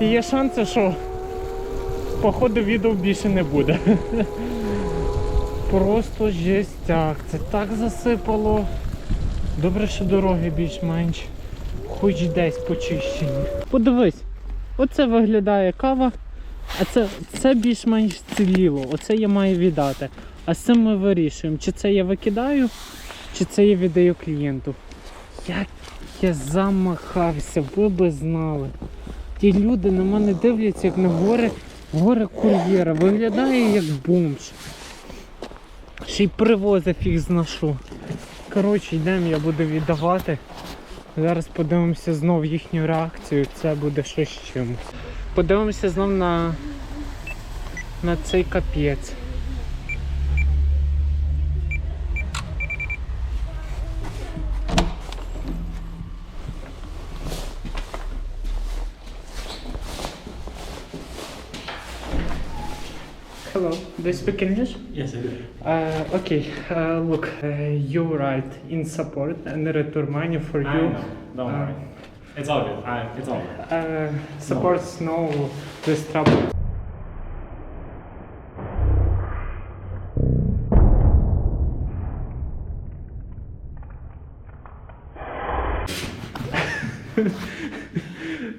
І є шанси, що по ходу відео більше не буде. Просто жестяк. Це так засипало. Добре, що дороги більш-менш хоч десь почищені. Подивись, оце виглядає кава, а це, це більш-менш ціліло. Оце я маю віддати. А з цим ми вирішуємо, чи це я викидаю, чи це я віддаю клієнту. Як я замахався, ви би знали. Ті люди на мене дивляться, як на горе, горе кур'єра. Виглядає як бомж. Ще й привозив їх зношу. Коротше, йдемо, я буду віддавати. Зараз подивимося знов їхню реакцію, це буде щось чимось. Подивимося знов на, на цей капець. Hello, do you speak English? Yes, I do. Uh, okay, uh, look, uh, you write in support and return money for I you. know. Don't Uh, worry. It's all good. I, it's all good. Uh, supports no this trouble.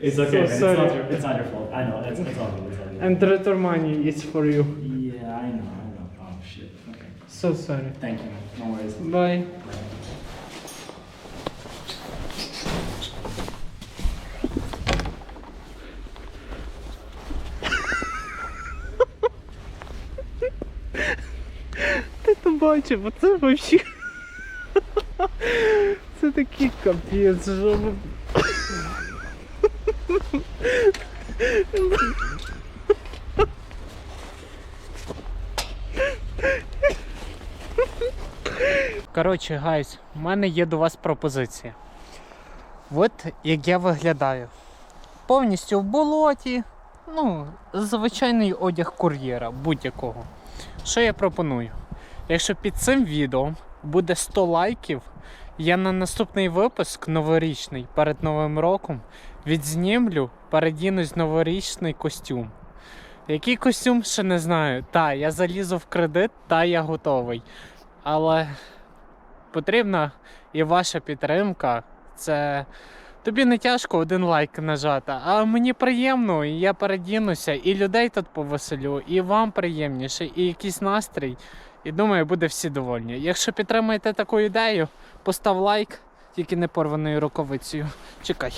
It's okay. man. it's, sorry. not your, it's not your fault. I know. It's, it's all good. It's all good. And return money is for you. So sorry. Thank you. man. No worries. Bye. Ти то бачив, оце вообще. Це такий капець, що Коротше, гайс, у мене є до вас пропозиція. От як я виглядаю. Повністю в болоті. Ну, звичайний одяг кур'єра, будь-якого. Що я пропоную? Якщо під цим відео буде 100 лайків, я на наступний випуск новорічний перед Новим роком відзнімлю, передінусь новорічний костюм. Який костюм ще не знаю. Та, я залізу в кредит, та я готовий. Але потрібна і ваша підтримка. Це тобі не тяжко один лайк нажати, а мені приємно, і я передінуся, і людей тут повеселю, і вам приємніше, і якийсь настрій. І думаю, буде всі довольні. Якщо підтримуєте таку ідею, постав лайк, тільки не порваною рукавицею. Чекай,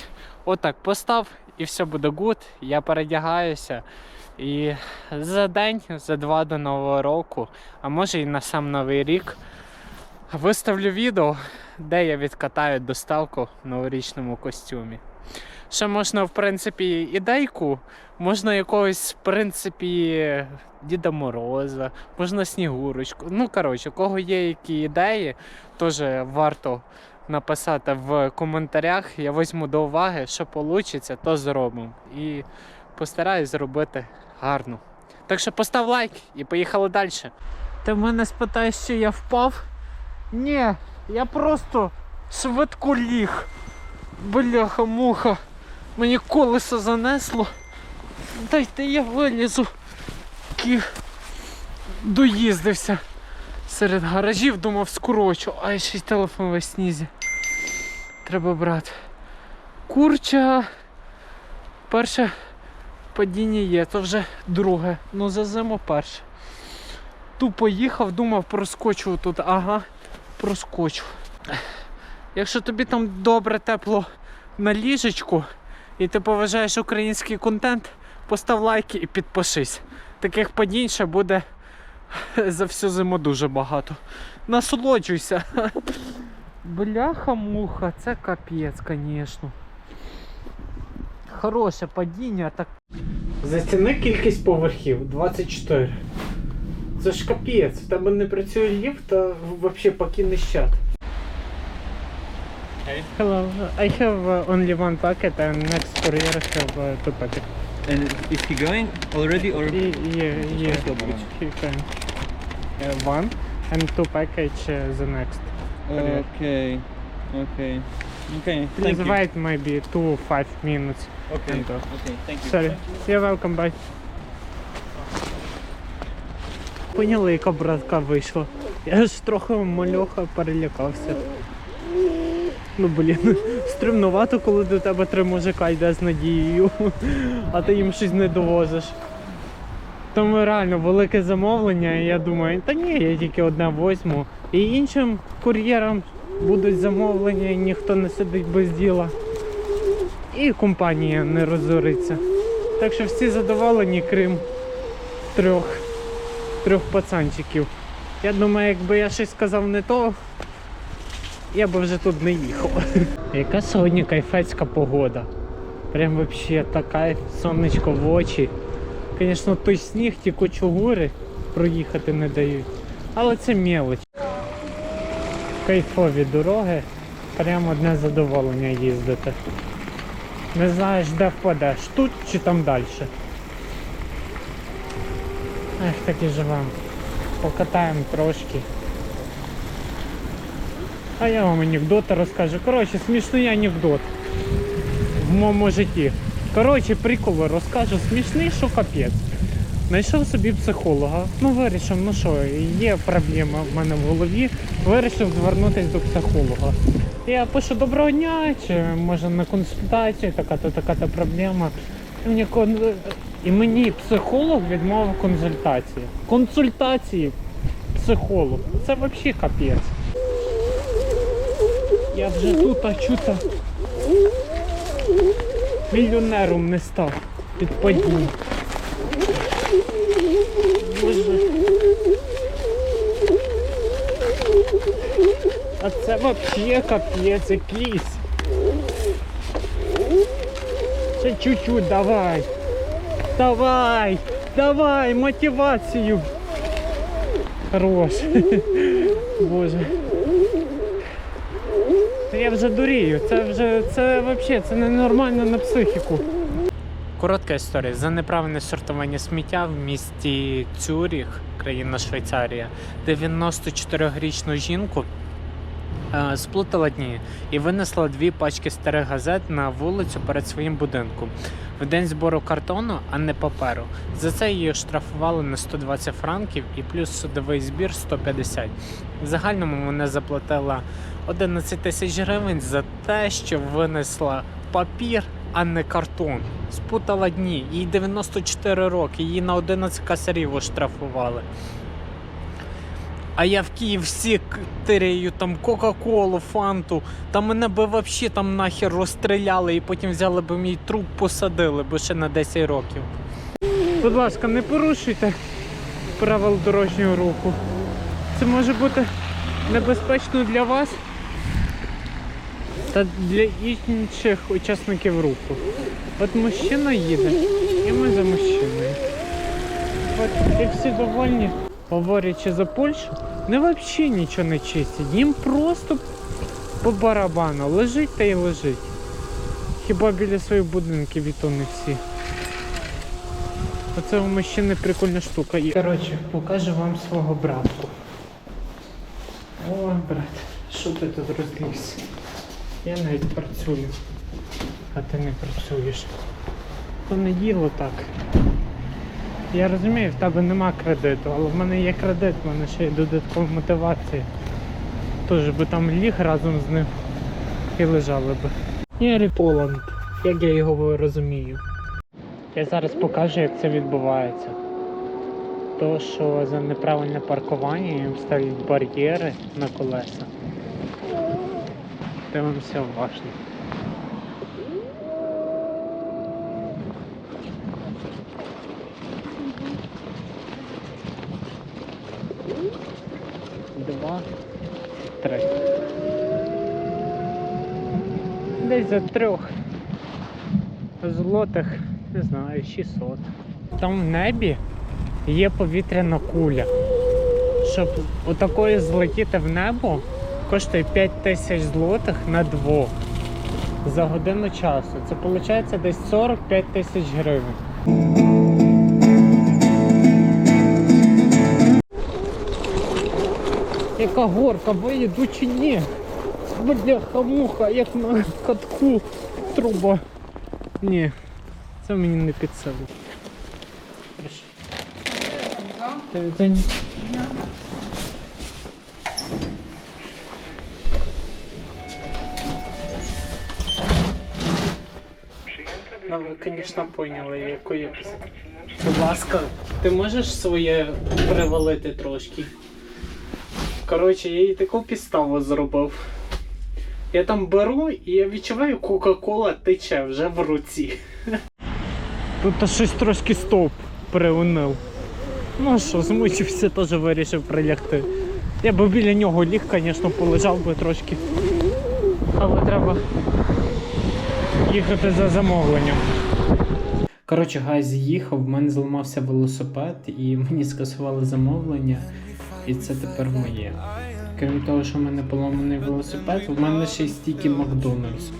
отак постав, і все буде гуд. Я передягаюся. І за день, за два до нового року, а може і на сам новий рік, виставлю відео, де я відкатаю доставку в новорічному костюмі. Ще можна, в принципі, ідейку, можна якогось, в принципі, Діда Мороза, можна Снігурочку. Ну, коротше, у кого є які ідеї, теж варто написати в коментарях. Я візьму до уваги, що вийде, то зробимо. І постараюсь зробити гарно. Так що постав лайк і поїхали далі. Ти мене спитаєш, що я впав? Ні, я просто швидко ліг. Бляха муха. Мені колесо занесло. Дайте я вилізу. Кі... Доїздився серед гаражів, думав скорочу, а ще й телефон весь снізі. Треба брати. Курча. Перше падіння є, то вже друге. Ну за зиму перше. Тупо їхав, думав, проскочу тут. Ага, проскочу. Якщо тобі там добре тепло на ліжечку і ти поважаєш український контент, постав лайки і підпишись. Таких падінь ще буде за всю зиму дуже багато. Насолоджуйся. Бляха-муха, це капець, звісно. Хороше падіння, так. Заціни кількість поверхів 24. Це ж капець, в тебе не працює ліфт, а взагалі покинеш чат. Hey. Hello, I have uh, only one packet and next courier have uh, two packets. And is he going already or? Y- yeah, yeah, he can. Uh, one and two package uh, the next. courier. Okay, okay. Okay, Please thank you. wait maybe two five minutes. Okay, Thank you. okay, thank you. Sorry. You're welcome, bye. Поняли, яка братка вийшла. Я ж трохи мальоха перелякався. Ну блін, стримнувато, коли до тебе три мужика йде з надією, а ти їм щось не довозиш. Тому реально велике замовлення, і я думаю, та ні, я тільки одне возьму. І іншим кур'єрам будуть замовлення, і ніхто не сидить без діла. І компанія не розориться. Так що всі задоволені, крім трьох, трьох пацанчиків. Я думаю, якби я щось сказав не то, я би вже тут не їхав. Яка сьогодні кайфецька погода. Прям вообще така сонечко в очі. Звісно, той сніг, ті кочугури проїхати не дають. Але це мелоч. Кайфові дороги. Прямо одне задоволення їздити. Не знаєш, де впадеш, тут чи там далі. Ех, так і живемо. Покатаємо трошки. А я вам анекдоти розкажу. Коротше, смішний анекдот в моєму житті. Коротше, прикол розкажу смішний, що капець. Знайшов собі психолога. Ну вирішив, ну що, є проблема в мене в голові. Вирішив звернутися до психолога. Я пишу доброго дня, чи може на консультацію, така-то така-то проблема. І мені, і мені психолог відмовив консультації. Консультації психолог. Це взагалі капець. Я вже тут, а чута мільйонером не став під падінь. Боже. А це вообще капець якийсь. Ще чуть-чуть давай. Давай, давай, мотивацію. Хорош. Боже. Я вже дурію, це вже це вообще це ненормально на психіку. Коротка історія. За неправильне сортування сміття в місті Цюріх, країна Швейцарія, 94-річну жінку сплутала дні і винесла дві пачки старих газет на вулицю перед своїм будинком в день збору картону, а не паперу. За це її штрафували на 120 франків і плюс судовий збір 150. В загальному вона заплатила 11 тисяч гривень за те, що винесла папір, а не картон. Спутала дні. Їй 94 роки, її на 11 касарів оштрафували. А я в Київ всі к- там Кока-Колу, Фанту. Та мене би взагалі там нахер розстріляли і потім взяли б мій труп, посадили, бо ще на 10 років. Будь ласка, не порушуйте правил дорожнього руху. Це може бути небезпечно для вас та для інших учасників руху. От мужчина їде, і ми за мужчиною. От і всі довольні, говорячи за Польщу, не взагалі нічого не чистять. Їм просто по барабану лежить та й лежить. Хіба біля своїх будинків і то не всі. Оце у мужчини прикольна штука. є. Коротше, покажу вам свого братку. О, брат, що ти тут розлігся? Я навіть працюю, а ти не працюєш. То не діло так. Я розумію, в тебе нема кредиту, але в мене є кредит, в мене ще є додаткова мотивація. Тож би там ліг разом з ним і лежали би. Єрі Поланд, як я його розумію. Я зараз покажу, як це відбувається. То, що за неправильне паркування їм ставлять бар'єри на колеса. Дивимося уважно. Два, три. Десь за трьох злотих, не знаю, 600. Там в небі є повітряна куля. Щоб отакої злетіти в небо, коштує 5 тисяч злотих на двох за годину часу. Це виходить десь 45 тисяч гривень. Яка горка, виїду чи ні? Бляха, муха, як на катку труба. Ні, це мені не під ні. Ну, ви, звісно, поняли, яку я. Будь ласка, ти можеш своє привалити трошки? Коротше, я їй таку підставу зробив. Я там беру і я відчуваю, Кока-Кола тече вже в руці. Тут щось трошки стоп приунив. Ну що, змучився, теж вирішив прилягти. Я би біля нього ліг, звісно, полежав би трошки. Але треба їхати за замовленням. Коротше, гай з'їхав, в мене зламався велосипед і мені скасували замовлення, і це тепер моє. Крім того, що в мене поламаний велосипед, в мене ще й стільки Макдональдс.